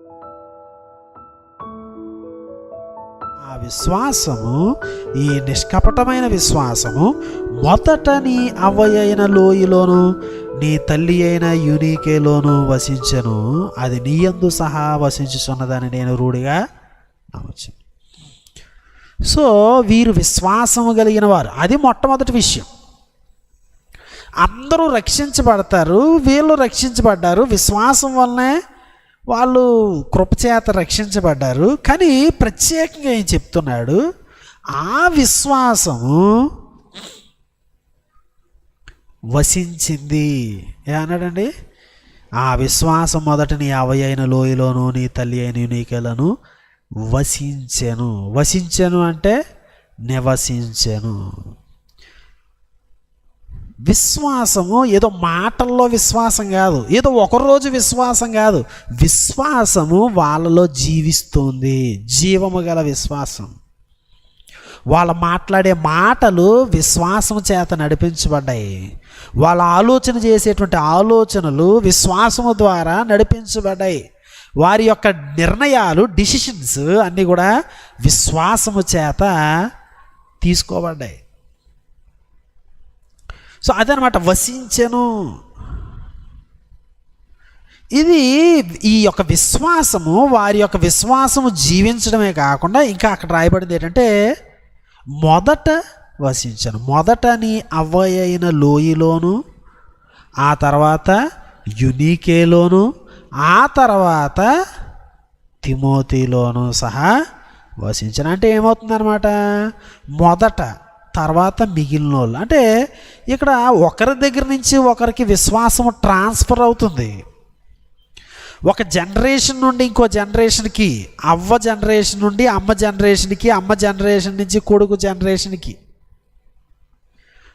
ఆ విశ్వాసము ఈ నిష్కపటమైన విశ్వాసము మొదట నీ అవ్వయైన లోయలోను నీ తల్లి అయిన యూనికేలోను వసించను. అది నీయందు సహా వసించుచున్నదని నేను రూఢిగా నమ్మచ్చు సో వీరు విశ్వాసము కలిగిన వారు. అది మొట్టమొదటి విషయం. అందరూ రక్షించబడతారు వీళ్ళు రక్షించబడ్డారు. విశ్వాసం వల్లనే వాళ్ళు కృపచేత రక్షించబడ్డారు. కానీ ప్రత్యేకంగా ఏం చెప్తున్నాడు? ఆ విశ్వాసము వసించింది. ఏమన్నాడండి? ఆ విశ్వాసం మొదట నీ అవయైన లోయలోను నీ తల్లి అయిన యునీకలను వసించెను. వసించెను అంటే నివసించెను. విశ్వాసము ఏదో మాటల్లో విశ్వాసం కాదు ఏదో ఒకరోజు విశ్వాసం కాదు. విశ్వాసము వాళ్ళలో జీవిస్తుంది జీవము గల విశ్వాసం. వాళ్ళ మాట్లాడే మాటలు విశ్వాసం చేత నడిపించబడ్డాయి. వాళ్ళ ఆలోచన చేసేటువంటి ఆలోచనలు విశ్వాసము ద్వారా నడిపించబడ్డాయి. వారి యొక్క నిర్ణయాలు డిసిషన్స్ అన్నీ కూడా విశ్వాసము చేత తీసుకోబడ్డాయి. సో అదనమాట వసించెను. ఇది ఈ యొక్క విశ్వాసము వారి యొక్క విశ్వాసము జీవించడమే కాకుండా ఇంకా అక్కడ రాయబడింది ఏంటంటే మొదట వసించను. మొదట నీ అవ్వయైన లోయలోను ఆ తర్వాత యునీకేలోను ఆ తర్వాత తిమోతిలోను సహా వసించను. అంటే ఏమవుతుందన్నమాట? మొదట తర్వాత మిగిలిన వాళ్ళు అంటే ఇక్కడ ఒకరి దగ్గర నుంచి ఒకరికి విశ్వాసం ట్రాన్స్ఫర్ అవుతుంది. ఒక జనరేషన్ నుండి ఇంకో జనరేషన్కి అవ్వ జనరేషన్ నుండి అమ్మ జనరేషన్కి అమ్మ జనరేషన్ నుంచి కొడుకు జనరేషన్కి.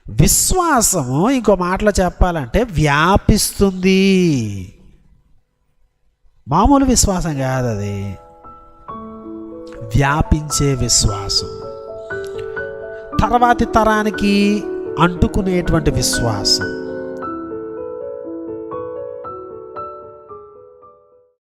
విశ్వాసము ఇంకో మాటలో చెప్పాలంటే వ్యాపిస్తుంది. మామూలు విశ్వాసం కాదు అది వ్యాపించే విశ్వాసం. తర్వాతి తరానికి అంటుకునేటువంటి విశ్వాసం.